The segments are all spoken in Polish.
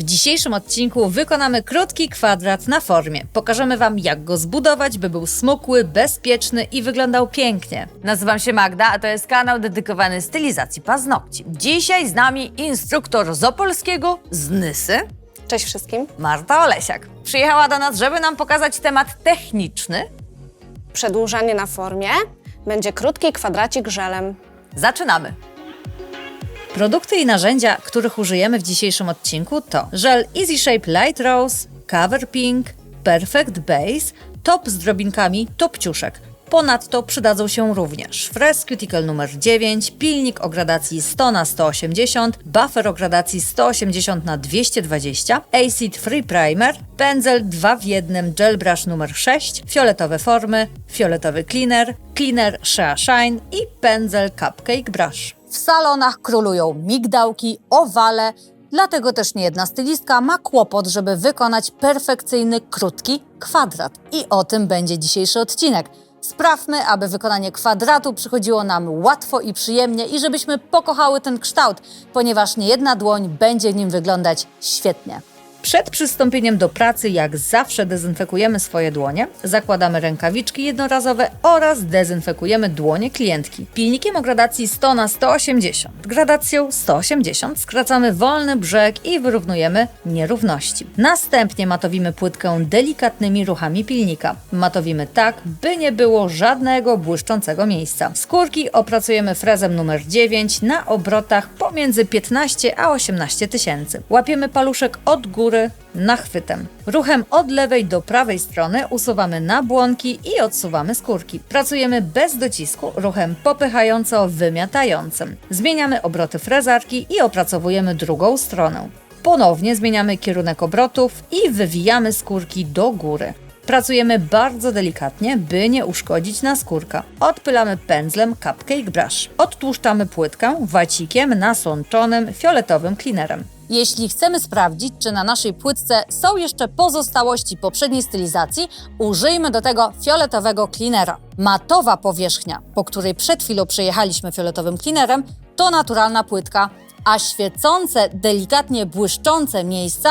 W dzisiejszym odcinku wykonamy krótki kwadrat na formie. Pokażemy Wam, jak go zbudować, by był smukły, bezpieczny i wyglądał pięknie. Nazywam się Magda, a to jest kanał dedykowany stylizacji paznokci. Dzisiaj z nami instruktor z Opolskiego, z Nysy, Cześć wszystkim. Marta Olesiak. Przyjechała do nas, żeby nam pokazać temat techniczny. Przedłużanie na formie będzie krótki kwadracik żelem. Zaczynamy! Produkty i narzędzia, których użyjemy w dzisiejszym odcinku to żel Easy Shape Light Rose, Cover Pink, Perfect Base, top z drobinkami topciuszek. Ponadto przydadzą się również fres cuticle numer 9, pilnik o gradacji 100 na 180, buffer o gradacji 180 na 220, Acid Free Primer, pędzel 2 w 1 gel brush numer 6, fioletowe formy, fioletowy cleaner, cleaner Shea Shine i pędzel Cupcake Brush. W salonach królują migdałki, owale, dlatego też niejedna stylistka ma kłopot, żeby wykonać perfekcyjny, krótki kwadrat. I o tym będzie dzisiejszy odcinek. Sprawmy, aby wykonanie kwadratu przychodziło nam łatwo i przyjemnie i żebyśmy pokochały ten kształt, ponieważ niejedna dłoń będzie w nim wyglądać świetnie. Przed przystąpieniem do pracy, jak zawsze, dezynfekujemy swoje dłonie, zakładamy rękawiczki jednorazowe oraz dezynfekujemy dłonie klientki. Pilnikiem o gradacji 100 na 180, gradacją 180 skracamy wolny brzeg i wyrównujemy nierówności. Następnie matowimy płytkę delikatnymi ruchami pilnika. Matowimy tak, by nie było żadnego błyszczącego miejsca. Skórki opracujemy frezem numer 9 na obrotach pomiędzy 15 a 18 tysięcy. Łapiemy paluszek od góry nachwytem. Ruchem od lewej do prawej strony usuwamy nabłonki i odsuwamy skórki. Pracujemy bez docisku, ruchem popychająco-wymiatającym. Zmieniamy obroty frezarki i opracowujemy drugą stronę. Ponownie zmieniamy kierunek obrotów i wywijamy skórki do góry. Pracujemy bardzo delikatnie, by nie uszkodzić naskórka. Odpylamy pędzlem Cupcake Brush. Odtłuszczamy płytkę wacikiem nasączonym fioletowym cleanerem. Jeśli chcemy sprawdzić, czy na naszej płytce są jeszcze pozostałości poprzedniej stylizacji, użyjmy do tego fioletowego cleanera. Matowa powierzchnia, po której przed chwilą przejechaliśmy fioletowym cleanerem, to naturalna płytka, a świecące, delikatnie błyszczące miejsca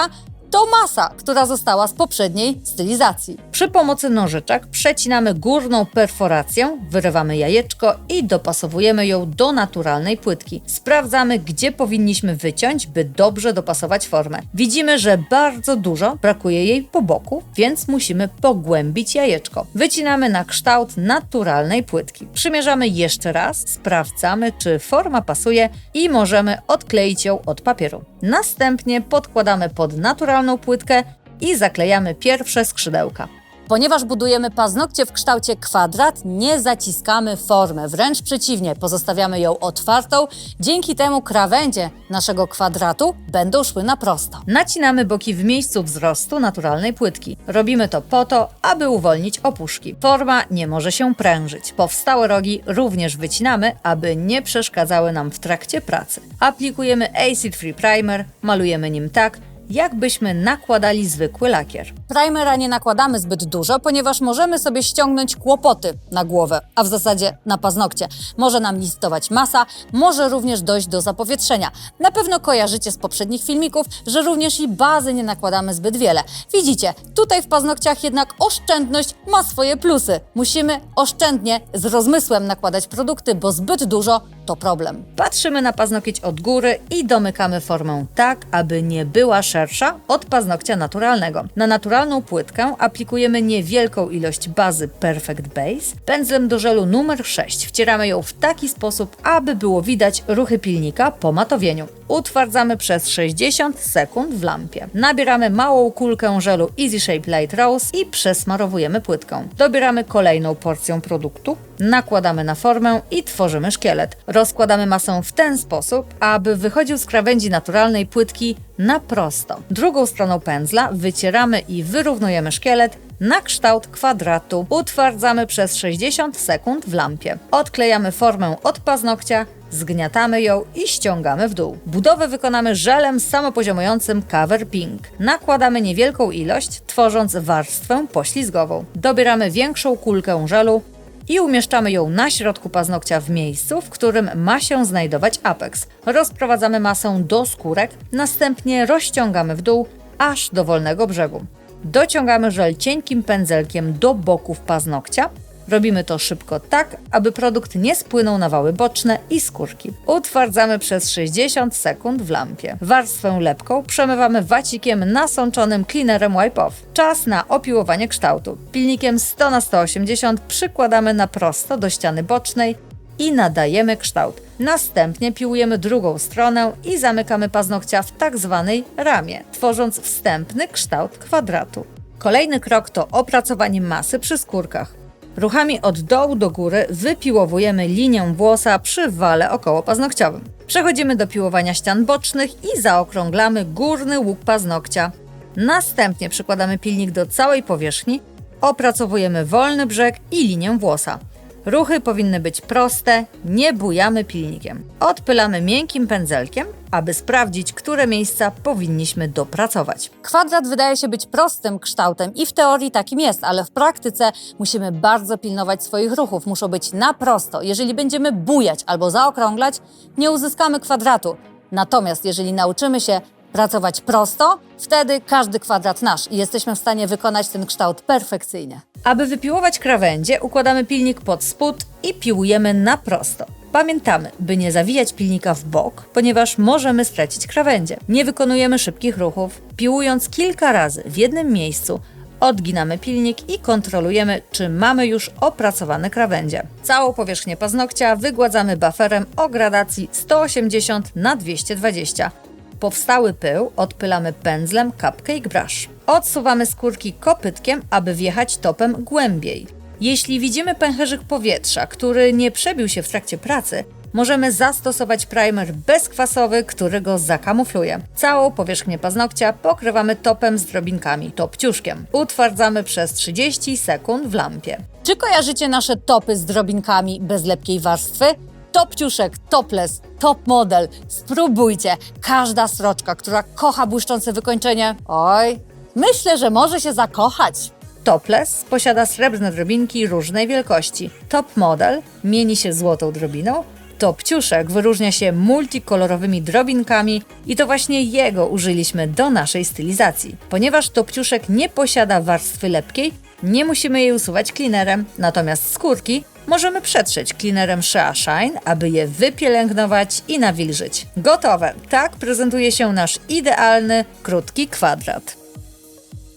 to masa, która została z poprzedniej stylizacji. Przy pomocy nożyczek przecinamy górną perforację, wyrywamy jajeczko i dopasowujemy ją do naturalnej płytki. Sprawdzamy, gdzie powinniśmy wyciąć, by dobrze dopasować formę. Widzimy, że bardzo dużo brakuje jej po boku, więc musimy pogłębić jajeczko. Wycinamy na kształt naturalnej płytki. Przymierzamy jeszcze raz, sprawdzamy, czy forma pasuje i możemy odkleić ją od papieru. Następnie podkładamy pod naturalną płytkę i zaklejamy pierwsze skrzydełka. Ponieważ budujemy paznokcie w kształcie kwadrat, nie zaciskamy formy, wręcz przeciwnie, pozostawiamy ją otwartą, dzięki temu krawędzie naszego kwadratu będą szły na prosto. Nacinamy boki w miejscu wzrostu naturalnej płytki. Robimy to po to, aby uwolnić opuszki. Forma nie może się prężyć. Powstałe rogi również wycinamy, aby nie przeszkadzały nam w trakcie pracy. Aplikujemy Acid Free Primer, malujemy nim tak, jakbyśmy nakładali zwykły lakier. Primera nie nakładamy zbyt dużo, ponieważ możemy sobie ściągnąć kłopoty na głowę, a w zasadzie na paznokcie. Może nam listować masa, może również dojść do zapowietrzenia. Na pewno kojarzycie z poprzednich filmików, że również i bazy nie nakładamy zbyt wiele. Widzicie, tutaj w paznokciach jednak oszczędność ma swoje plusy. Musimy oszczędnie, z rozmysłem nakładać produkty, bo zbyt dużo to problem. Patrzymy na paznokieć od góry i domykamy formę tak, aby nie była szersza od paznokcia naturalnego. Na naturalną płytkę aplikujemy niewielką ilość bazy Perfect Base. Pędzlem do żelu numer 6 wcieramy ją w taki sposób, aby było widać ruchy pilnika po matowieniu. Utwardzamy przez 60 sekund w lampie. Nabieramy małą kulkę żelu Easy Shape Light Rose i przesmarowujemy płytką. Dobieramy kolejną porcję produktu, nakładamy na formę i tworzymy szkielet. Rozkładamy masę w ten sposób, aby wychodził z krawędzi naturalnej płytki na prosto. Drugą stroną pędzla wycieramy i wyrównujemy szkielet na kształt kwadratu. Utwardzamy przez 60 sekund w lampie. Odklejamy formę od paznokcia, zgniatamy ją i ściągamy w dół. Budowę wykonamy żelem samopoziomującym Cover Pink. Nakładamy niewielką ilość, tworząc warstwę poślizgową. Dobieramy większą kulkę żelu i umieszczamy ją na środku paznokcia w miejscu, w którym ma się znajdować apex. Rozprowadzamy masę do skórek, następnie rozciągamy w dół aż do wolnego brzegu. Dociągamy żel cienkim pędzelkiem do boków paznokcia. Robimy to szybko tak, aby produkt nie spłynął na wały boczne i skórki. Utwardzamy przez 60 sekund w lampie. Warstwę lepką przemywamy wacikiem nasączonym cleanerem wipe off. Czas na opiłowanie kształtu. Pilnikiem 100 na 180 przykładamy na prosto do ściany bocznej i nadajemy kształt. Następnie piłujemy drugą stronę i zamykamy paznokcia w tak zwanej ramie, tworząc wstępny kształt kwadratu. Kolejny krok to opracowanie masy przy skórkach. Ruchami od dołu do góry wypiłowujemy linię włosa przy wale okołopaznokciowym. Przechodzimy do piłowania ścian bocznych i zaokrąglamy górny łuk paznokcia. Następnie przykładamy pilnik do całej powierzchni, opracowujemy wolny brzeg i linię włosa. Ruchy powinny być proste, nie bujamy pilnikiem. Odpylamy miękkim pędzelkiem, aby sprawdzić, które miejsca powinniśmy dopracować. Kwadrat wydaje się być prostym kształtem i w teorii takim jest, ale w praktyce musimy bardzo pilnować swoich ruchów. Muszą być na prosto. Jeżeli będziemy bujać albo zaokrąglać, nie uzyskamy kwadratu. Natomiast jeżeli nauczymy się pracować prosto, wtedy każdy kwadrat nasz i jesteśmy w stanie wykonać ten kształt perfekcyjnie. Aby wypiłować krawędzie, układamy pilnik pod spód i piłujemy na prosto. Pamiętamy, by nie zawijać pilnika w bok, ponieważ możemy stracić krawędzie. Nie wykonujemy szybkich ruchów. Piłując kilka razy w jednym miejscu, odginamy pilnik i kontrolujemy, czy mamy już opracowane krawędzie. Całą powierzchnię paznokcia wygładzamy bufferem o gradacji 180 na 220. Powstały pył odpylamy pędzlem Cupcake Brush. Odsuwamy skórki kopytkiem, aby wjechać topem głębiej. Jeśli widzimy pęcherzyk powietrza, który nie przebił się w trakcie pracy, możemy zastosować primer bezkwasowy, który go zakamufluje. Całą powierzchnię paznokcia pokrywamy topem z drobinkami, topciuszkiem. Utwardzamy przez 30 sekund w lampie. Czy kojarzycie nasze topy z drobinkami bez lepkiej warstwy? Topciuszek, topless, top model. Spróbujcie. Każda sroczka, która kocha błyszczące wykończenie, oj, myślę, że może się zakochać. Topless posiada srebrne drobinki różnej wielkości. Top model mieni się złotą drobiną. Topciuszek wyróżnia się multikolorowymi drobinkami i to właśnie jego użyliśmy do naszej stylizacji. Ponieważ topciuszek nie posiada warstwy lepkiej, nie musimy jej usuwać cleanerem, natomiast skórki możemy przetrzeć cleanerem Shea Shine, aby je wypielęgnować i nawilżyć. Gotowe! Tak prezentuje się nasz idealny, krótki kwadrat.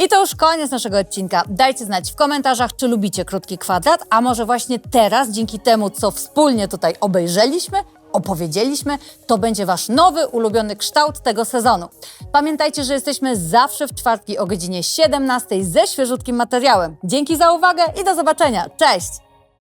I to już koniec naszego odcinka. Dajcie znać w komentarzach, czy lubicie krótki kwadrat, a może właśnie teraz, dzięki temu, co wspólnie tutaj obejrzeliśmy, opowiedzieliśmy, to będzie Wasz nowy, ulubiony kształt tego sezonu. Pamiętajcie, że jesteśmy zawsze w czwartki o godzinie 17 ze świeżutkim materiałem. Dzięki za uwagę i do zobaczenia. Cześć!